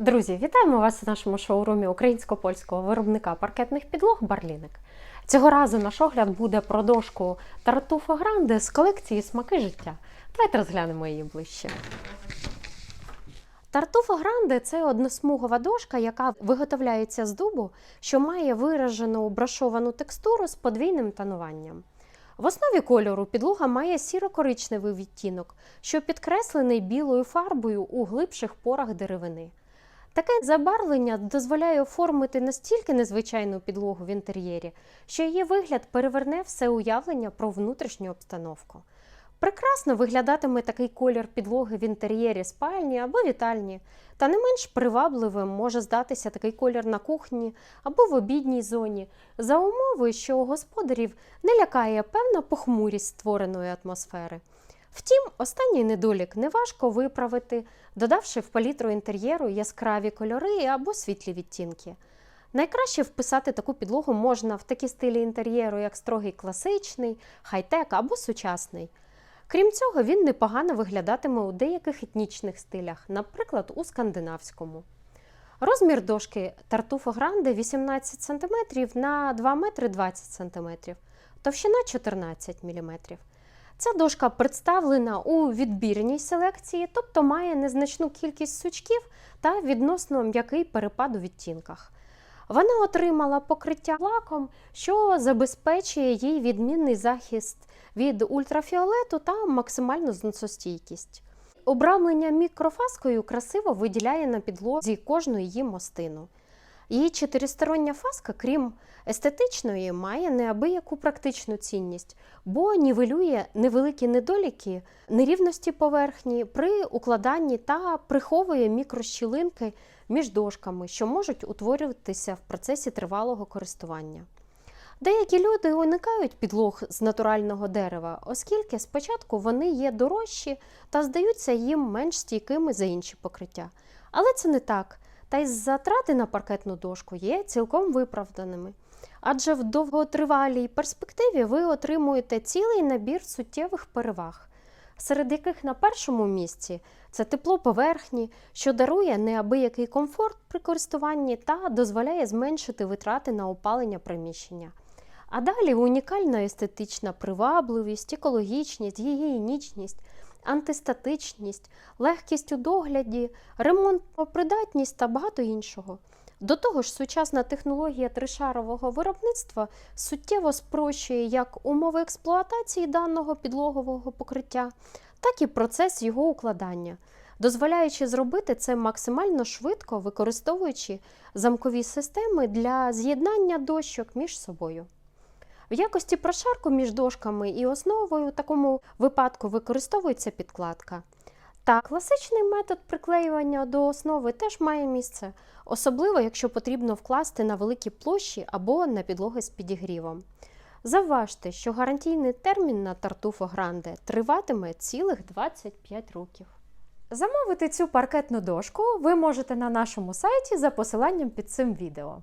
Друзі, вітаємо вас у нашому шоурумі українсько-польського виробника паркетних підлог Барліник. Цього разу наш огляд буде про дошку Тартуфо Гранде з колекції Смаки життя. Давайте розглянемо її ближче. Тартуфо Гранде це односмугова дошка, яка виготовляється з дубу, що має виражену брашовану текстуру з подвійним тонуванням. В основі кольору підлога має сіро-коричневий відтінок, що підкреслений білою фарбою у глибших порах деревини. Таке забарвлення дозволяє оформити настільки незвичайну підлогу в інтер'єрі, що її вигляд переверне все уявлення про внутрішню обстановку. Прекрасно виглядатиме такий колір підлоги в інтер'єрі спальні або вітальні, та не менш привабливим може здатися такий колір на кухні або в обідній зоні, за умови, що у господарів не лякає певна похмурість створеної атмосфери. Втім, останній недолік неважко виправити, додавши в палітру інтер'єру яскраві кольори або світлі відтінки. Найкраще вписати таку підлогу можна в такі стилі інтер'єру, як строгий класичний, хай-тек або сучасний. Крім цього, він непогано виглядатиме у деяких етнічних стилях, наприклад, у скандинавському. Розмір дошки Тартуфо Гранде 18 см на 2 метри 20 см, товщина 14 мм. Ця дошка представлена у відбірній селекції, тобто має незначну кількість сучків та відносно м'який перепад у відтінках. Вона отримала покриття лаком, що забезпечує їй відмінний захист від ультрафіолету та максимальну зносостійкість. Обрамлення мікрофаскою красиво виділяє на підлозі кожну її мостину. Її чотиристороння фаска, крім естетичної, має неабияку практичну цінність, бо нівелює невеликі недоліки, нерівності поверхні при укладанні та приховує мікрощілинки між дошками, що можуть утворюватися в процесі тривалого користування. Деякі люди уникають підлог з натурального дерева, оскільки спочатку вони є дорожчі та здаються їм менш стійкими за інші покриття. Але це не так, та й затрати на паркетну дошку є цілком виправданими. Адже в довготривалій перспективі ви отримуєте цілий набір суттєвих переваг, серед яких на першому місці це тепло поверхні, що дарує неабиякий комфорт при користуванні та дозволяє зменшити витрати на опалення приміщення. А далі унікальна естетична привабливість, екологічність, гігієнічність, антистатичність, легкість у догляді, ремонтопридатність та багато іншого. До того ж, сучасна технологія тришарового виробництва суттєво спрощує як умови експлуатації даного підлогового покриття, так і процес його укладання, дозволяючи зробити це максимально швидко, використовуючи замкові системи для з'єднання дощок між собою. В якості прошарку між дошками і основою в такому випадку використовується підкладка. Та класичний метод приклеювання до основи теж має місце, особливо якщо потрібно вкласти на великі площі або на підлоги з підігрівом. Завважте, що гарантійний термін на тартуфо гранде триватиме цілих 25 років. Замовити цю паркетну дошку ви можете на нашому сайті за посиланням під цим відео.